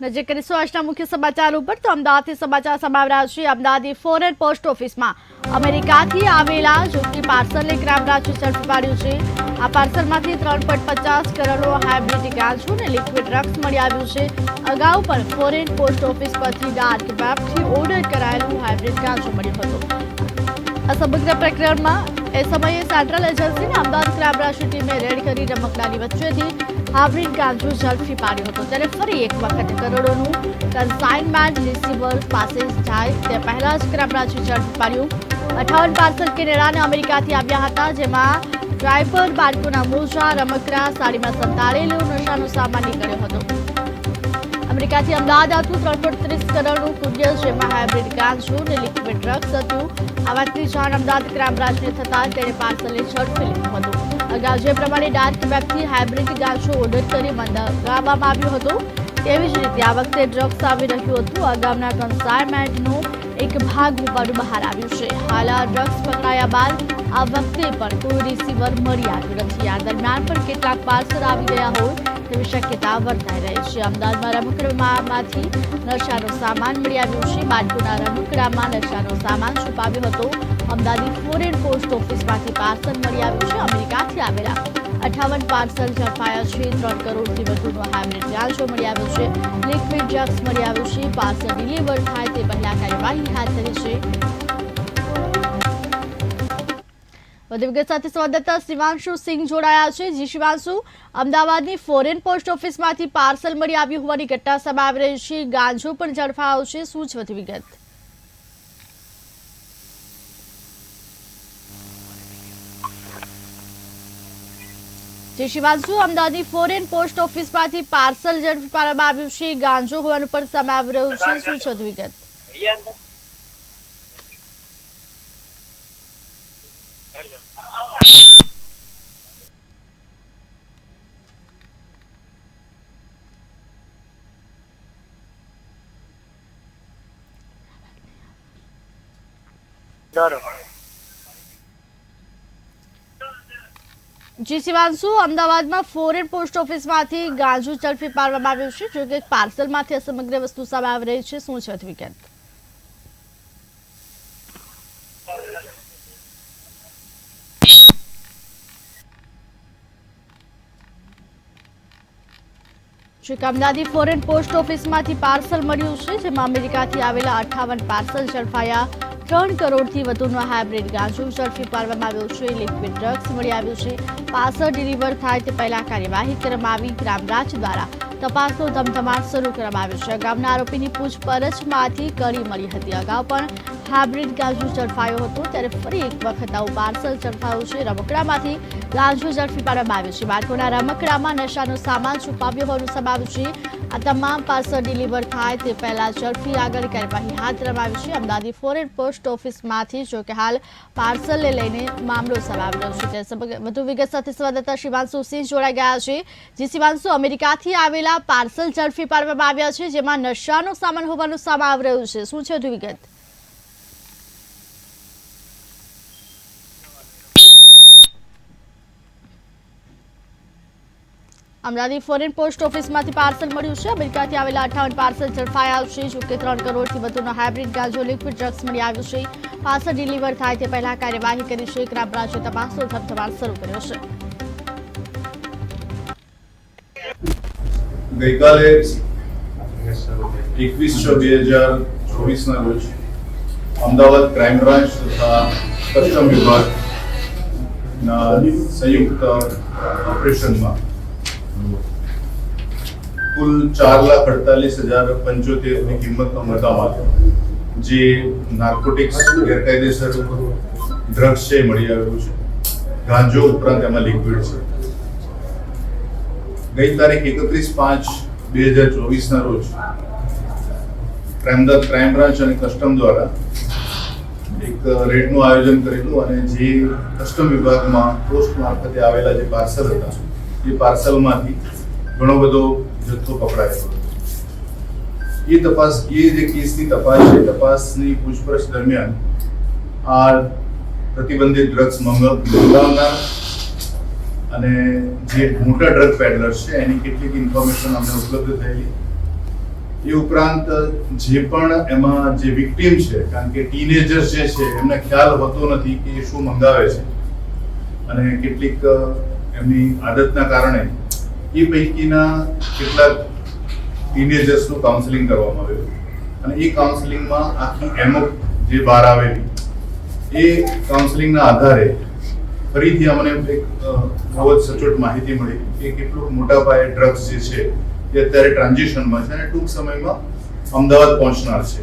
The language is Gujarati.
નજર કરીશું આજના મુખ્ય સમાચાર ઉપર તો અમદાવાદથી સમાચાર સમાવ્યા છે. અમદાવાદની ફોરેન પોસ્ટ ઓફિસમાં અમેરિકાથી આવેલા જોકી પાર્સલને ગ્રામ રાજ્ય ઝડપી પાડ્યું છે. આ પાર્સલમાંથી ત્રણ પોઈન્ટ પચાસ કરોડનો હાઇબ્રિડ ગાંજો અને લિક્વિડ ડ્રગ્સ મળી આવ્યું છે. અગાઉ પણ ફોરેન પોસ્ટ ઓફિસ પરથી ડાર્ક વેબથી ઓર્ડર કરાયેલું હાઇબ્રિડ ગાંજો મળ્યો હતો. આ સમગ્ર પ્રકરણમાં એ સમયે સેન્ટ્રલ એજન્સીને અમદાવાદ ક્રાઇમ ટીમે રેડ કરી રમકડાની વચ્ચેથી હાવરીન ગાંજો ઝડપી પાડ્યો હતો. ત્યારે ફરી એક વખત કરોડોનું કન્સાઇનમેન્ટ રિસીવર પાસે જાય. તે પહેલા જ ક્રાઇમ બ્રાન્ચે ઝડપી પાડ્યું. અઠાવન પાર્સલ કેનેડાને અમેરિકાથી આવ્યા હતા, જેમાં ડ્રાઈવર બાળકોના મોજા, રમકડા, સાડીમાં સંતાડેલો નશાનો સામાન નીકળ્યો હતો. અમેરિકાથી અમદાવાદ આવતું ત્રણ પોઈન્ટ ત્રીસ કરોડનું કુરિયર, જેમાં હાઇબ્રિડ ગાંજો અને લિક્વિડ ડ્રગ્સ હતું. આ વાતની જાણ અમદાવાદ ક્રાઇમ બ્રાન્ચને થતાં તેણે પાર્સલને ઝડપી લીધું હતું. અગાઉ જે પ્રમાણે ડાર્ક વેબથી હાઇબ્રિડ ગાંજો ઓર્ડર કરી મંગાવવામાં આવ્યું હતું. તેવી જ રીતે આ વખતે ડ્રગ્સ આવી રહ્યું હતું. અગાઉના કન્સાઇનમેન્ટનો એક ભાગ હોવાનું બહાર આવ્યું છે. હાલ આ ડ્રગ્સ પકડાયા બાદ આ વખતે પણ કોઈ રિસીવર મળી આવ્યું નથી. આ દરમિયાન પણ કેટલાક પાર્સલ આવી ગયા હોય તેવી શક્યતા વર્તાઈ રહી છે. અમદાવાદમાં રમકડામાંથી નશાનો સામાન મળી આવ્યો છે. બાળકોના રમકડામાં નશાનો સામાન છુપાવ્યો હતો. અમદાવાદની ફોરેન પોસ્ટ ઓફિસમાંથી પાર્સલ મળી આવ્યું છે. અમેરિકાથી આવેલા અઠાવન પાર્સલ ઝડપાયા છે. ત્રણ કરોડથી વધુનો હાઇબ્રિડ જાંચો મળી આવ્યો છે. લિક્વિડ ડ્રગ્સ મળી આવ્યું છે. પાર્સલ ડિલિવર થાય તે પહેલા કાર્યવાહી હાથ ધરી છે. વધુ વિગત સાથે સંવાદદાતા શિવાંશુ સિંહ જોડાયા છે. જી શિવાંશુ, અમદાવાદની ફોરેન પોસ્ટ ઓફિસમાંથી પાર્સલ મળી આવ્યું હોવાની ઘટના સામે આવી રહી છે. ગાંજો પણ ઝડપાયો છે. શું છે વધુ વિગત જે શિવાંશુ, અમદાવાદની ફોરેન પોસ્ટ ઓફિસમાંથી પાર્સલ ઝડપી પાડવામાં આવ્યું છે. ગાંજો હોવાનું પણ સામે આવી રહ્યું છે. શું છે વધુ વિગત જી શિવાંશુ, અમદાવાદમાં ફોરેન પોસ્ટ ઓફિસમાંથી ગાંજુ ઝડપી પાડવામાં આવ્યું છે જો કે પાર્સલમાંથી આ સમગ્ર વસ્તુ સામે આવી રહી છે. શું છે વધુ જો ફોરેન પોસ્ટ ઓફિસમાંથી પાર્સલ મળ્યું છે, જેમાં અમેરિકાથી આવેલા અઠાવન પાર્સલ ઝડપાયા. ત્રણ કરોડથી વધુનો હાઇબ્રિડ ગાંજો ઝડપી પાડવામાં આવ્યો છે. લિક્વિડ ડ્રગ્સ મળી આવ્યું છે. પાર્સલ ડિલિવર થાય તે પહેલા કાર્યવાહી કરવામાં આવી. ગ્રામરાજ દ્વારા તપાસનો ધમધમાટ શરૂ કરવામાં આવ્યો છે. અગાઉના આરોપીની પૂછપરછમાંથી કડી મળી હતી. અગાઉ પણ હાઇબ્રિડ ગાંજો ઝડપાયો હતો. ત્યારે ફરી એક વખત આવું પાર્સલ ઝડપાયું છે. રમકડામાંથી ગાંજો ઝડપી પાડવામાં આવ્યો છે. બાળકોના રમકડામાં નશાનો સામાન છુપાવ્યો હોવાનું સમાવ્યું છે. આ તમામ પાર્સલ ડિલિવર થાય તે પહેલા ઝડપી આગળ કાર્યવાહી હાથ ધરવામાં છે. અમદાવાદી ફોરેન પોસ્ટ ઓફિસમાંથી જો કે હાલ પાર્સલને લઈને મામલો સમાવી રહ્યો છે. વધુ વિગત સાથે સંવાદદાતા શિવાંશુ સિંહ જોડાઈ ગયા છે. જે શિવાંશુ, અમેરિકાથી આવેલા પાર્સલ ઝડપી પાડવામાં આવ્યા છે, જેમાં નશાનો સામાન હોવાનું સામે આવી રહ્યું છે. શું છે વધુ વિગત? અમદાવાદી ફોરેન પોસ્ટ ઓફિસમાંથી પાર્સલ મળ્યું છે. અમેરિકાથી આવેલા અઠાવન પાર્સલ ઝડપાયા છે જો કે ત્રણ કરોડથી વધુનો હાઇબ્રિડ ગાંજો લિક્વિડ ડ્રગ્સ મળી આવ્યું છે. પાર્સલ ડિલિવર થાય તે પહેલા કાર્યવાહી કરી છે. ક્રાઇમ બ્રાન્ચે તપાસનો ધમધમાટ શરૂ કર્યો છે. ગઈકાલે એકવીસ છ બે હજાર ચોવીસના રોજ અમદાવાદ ક્રાઇમ બ્રાન્ચ તથા કસ્ટમ વિભાગના સંયુક્ત ઓપરેશનમાં કુલ ચાર લાખ અડતાલીસ હજાર પંચોતેરની કિંમતનો મુદ્દામાલ જે નાર્કોટિક્સ ગેરકાયદેસર ડ્રગ્સ છે મળી આવ્યું છે. ગાંજો ઉપરાંત એમાં લિક્વિડ છે. ગઈ તારીખ એકત્રીસ પાંચ બે હજાર ચોવીસના રોજ ક્રાઇમ ક્રાઇમ બ્રાન્ચ અને કસ્ટમ દ્વારા એક રેડનું આયોજન કરેલું અને જે કસ્ટમ વિભાગમાં પોસ્ટ મારફતે આવેલા જે પાર્સલ હતા એ પાર્સલમાંથી ઘણો બધો જથ્થો પકડાયો એ તપાસ, એ જે કેસની તપાસ છે, તપાસની પૂછપરછ દરમિયાન આ પ્રતિબંધિત ડ્રગ્સ મંગાવનાર અને જે મોટા ડ્રગ પેડલર છે, એની કેટલીક ઇન્ફોર્મેશન અમને ઉપલબ્ધ થયેલી. એ ઉપરાંત જે પણ એમાં જે વિક્ટીમ છે, કારણ કે ટીનેજર્સ જે છે, એમને ખ્યાલ હોતો નથી કે શું મંગાવે છે અને કેટલીક એમની આદતના કારણે એ પૈકીના કેટલાક ટીનેજર્સનું કાઉન્સેલિંગ કરવામાં આવ્યું અને એ કાઉન્સેલિંગમાં આખી એમો જે બહાર આવેલી, એ કાઉન્સેલિંગના આધારે ફરીથી અમને એક બહુ જ સચોટ માહિતી મળી કે કેટલું મોટા પાયે ડ્રગ્સ જે છે એ અત્યારે ટ્રાન્ઝેક્શનમાં છે અને ટૂંક સમયમાં અમદાવાદ પહોંચનાર છે.